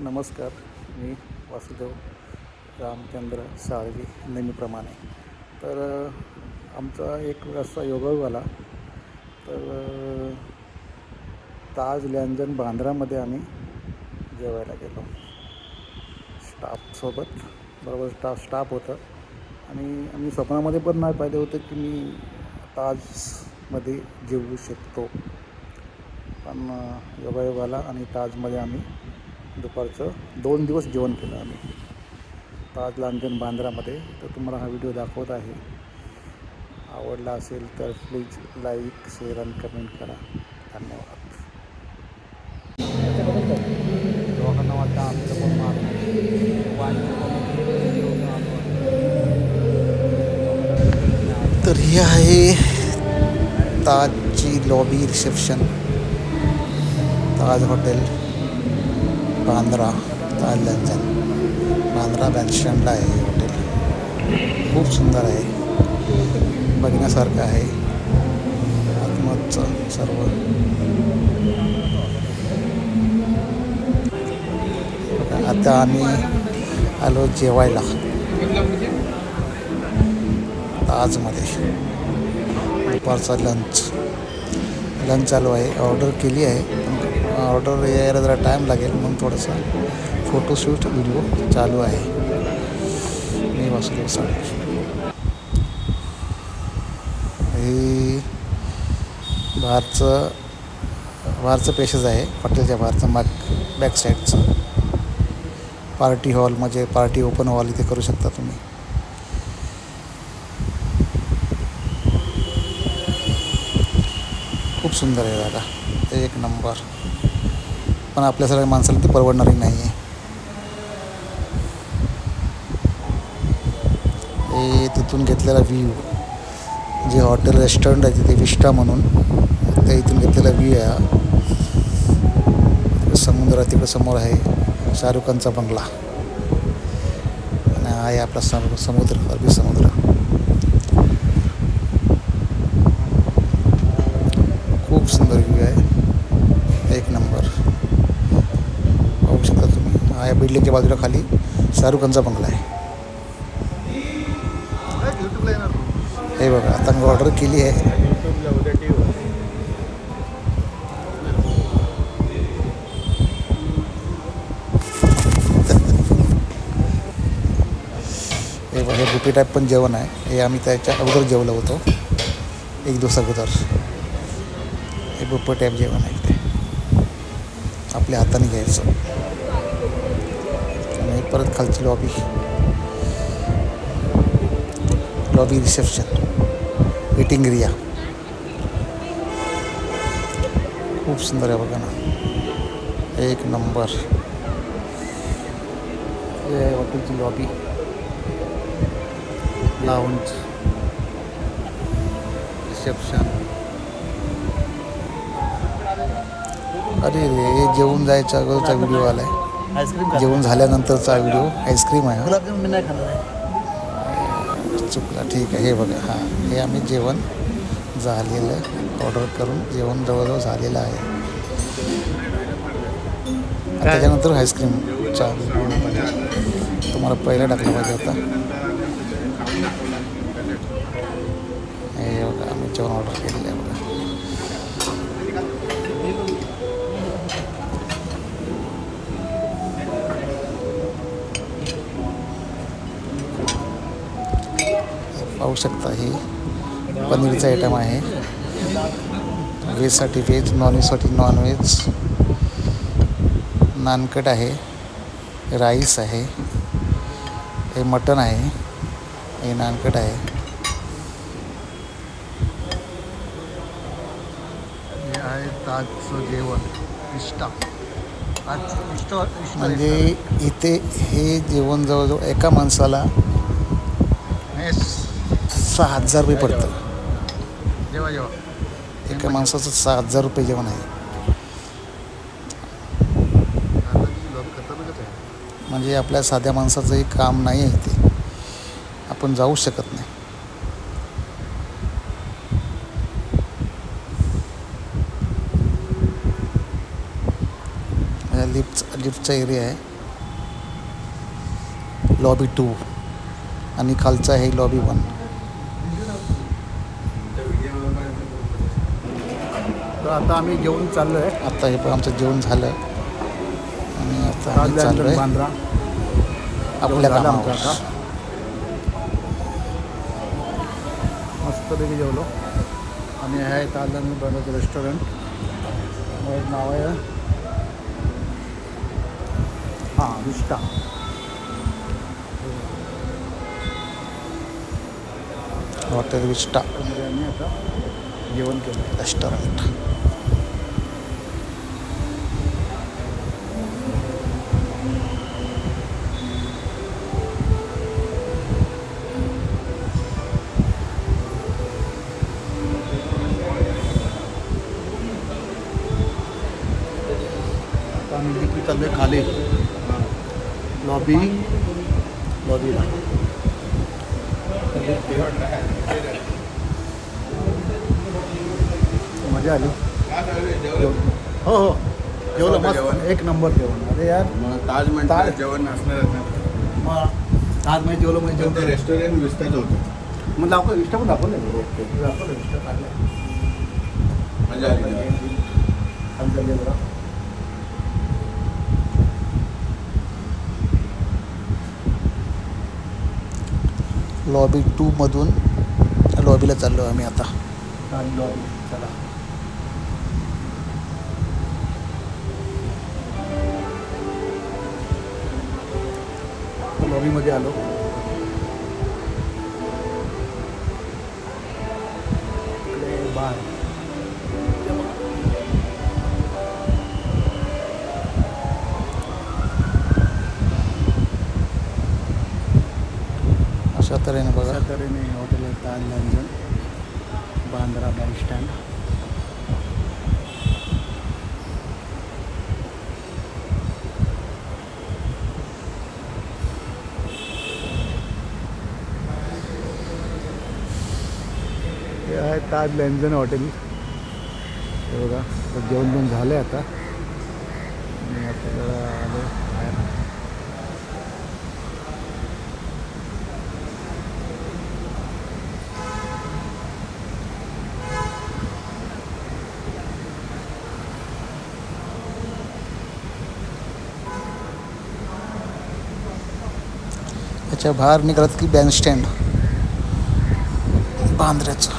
नमस्कार मी वासुदेव रामचंद्र साळवी नेहमीप्रमाणे. तर आमचा एक असा योगायोग आला. तर ताज लँजन बांद्रामध्ये आम्ही जेवायला गेलो. स्टाफसोबत बरोबर स्टाफ स्टाफ होतं. आणि आम्ही स्वप्नामध्ये पण नाही पाहिलं होतं की मी ताजमध्ये जेवू शकतो. पण योगायोगाला आला आणि ताजमध्ये आम्ही दुपारचं. दोन दिवस जेवण केलं आम्ही. ताज लांजन बांद्रामध्ये. तर तुम्हाला हा व्हिडिओ दाखवत आहे. आवडला असेल तर प्लीज लाईक शेअर आणि कमेंट करा. धन्यवाद. वाटतं पण तर ही आहे ताजची lobby reception Taj hotel Bandra Taj Lands End Bandra बॅन्स्टँडला आहे हे हॉटेल खूप सुंदर आहे. बघण्यासारखं आहे. आत्मचं सर्व. आता आम्ही आलो जेवायला. ताजमध्ये. दुपारचा लंच लंच चालू आहे. ऑर्डर केली आहे. ऑर्डर यायला जरा टाईम लागेल म्हणून थोडंसं फोटोशूट व्हिडिओ चालू आहे. मी वासुदेव साडे हे बाहेरचं बाहेरचं पेशेस आहे हॉटेलच्या बाहेरचं मॅक बॅक साईडचं पार्टी हॉल म्हणजे पार्टी ओपन हॉल इथे करू शकता तुम्ही. खूप सुंदर आहे जागा एक नंबर पण आपल्यासारख्या माणसाला ती परवडणारी नाही आहे हे तिथून घेतलेला व्ह्यू जे हॉटेल रेस्टॉरंट आहे तिथे विष्टा म्हणून. त्या इथून घेतलेला व्ह्यू आहे समुद्रा समुद्र तिकडं समोर आहे शाहरुख खानचा बंगला. आणि हा आहे आपला सम समुद्र अरबी समुद्र. खूप सुंदर व्ह्यू आहे. एक नंबर पाहू शकता तुम्ही हा या बिल्डिंगच्या बाजूला खाली शाहरुख खानचा बंगला आहे. हे बघा आता मी ऑर्डर केली आहे. हे बघा, हे बुफे टाईप पण जेवण आहे. हे आम्ही त्याच्या अगोदर जेवलो होतो. एक दिवस अगोदर. हे बुफे टाईप जेवण आहे ते आपल्या हाताने घ्यायचं. परत खालची lobby lobby reception waiting area खूप सुंदर आहे बघा ना. एक नंबर हे आहे हॉटेलची लॉबी लाऊंज रिसेप्शन अरे रे हे जेवून जायचा अगोदरचा व्हिडिओ आला आहे आईस्क्रीम जेवण झाल्यानंतरचा व्हिडिओ आईस्क्रीम आहे. गुलाबजामुन मी नाही खाणार. आहे चुकला ठीक आहे. हे बघा हां. हे आम्ही जेवण झालेलं ऑर्डर करून जेवण जवळजवळ झालेलं आहे. त्याच्यानंतर आईस्क्रीम चालू तुम्हाला पहिला टाकला पाहिजे होता हे बघा आम्ही जेवण ऑर्डर केलेलं आहे. पाहू शकता ही. पनीरचा आयटम आहे. व्हेजसाठी व्हेज नॉनव्हेजसाठी नॉनव्हेज नानकट आहे. राईस आहे. हे मटण आहे. हे नानकट आहे. हे जेवण इष्टा आज इष्ट इष्ट म्हणजे इथे हे जेवण जवळजवळ एका माणसाला सहा हजार रुपये पडतं. एका माणसाचं सहा हजार रुपये जेवण आहे. म्हणजे आपल्या साध्या माणसाचंही काम नाही आहे ते. आपण जाऊ शकत नाही. लिफ्ट लिफ्टचा एरिया आहे. लॉबी टू आणि खालचं आहे लॉबी वन तर आता आम्ही जेवून चाललो आहे आता हे पण आमचं जेवण झालं. आणि आता आम्ही चाललो आहे बांद्रा. आपल्या झालं आमचं कामावर आता. मस्तपैकी जेवलो. आणि हे आहे ताजलामी बनवतो रेस्टॉरंट मग नाव आहे. हां विस्टा हॉटेल विस्टा त्यामध्ये आम्ही आता जेवण केलं रेस्टॉरंट लिपी खाली। लॉबी लॉबीला मज़ा आली हो हो। जेवलं मस्त। एक नंबर जेवण अरे यार ताज ताज- म्हणजे जेवण नसणारच ना मग जेवलो म्हणजे ते जेवण रेस्टॉरंट विस्ताच होतं मग दाखव इंस्टा पण दाखवलं दाखवलं काढलं मज़ा आली लॉबी टूमधून लॉबीला चाललो आम्ही आता. आणि लॉबी चला. लॉबीमध्ये आलो. बाय बार अशा बघा. अशा तऱ्हेने हॉटेल आहे Taj Lands End Bandra Bandstand हे आहे ताज लंजन हॉटेल हे बघा तर जेवण पण झालं आहे आता. आणि आता जरा आलो बाहेर याच्या बाहेर निघालात की बँड स्टँड बांद्र्याचं.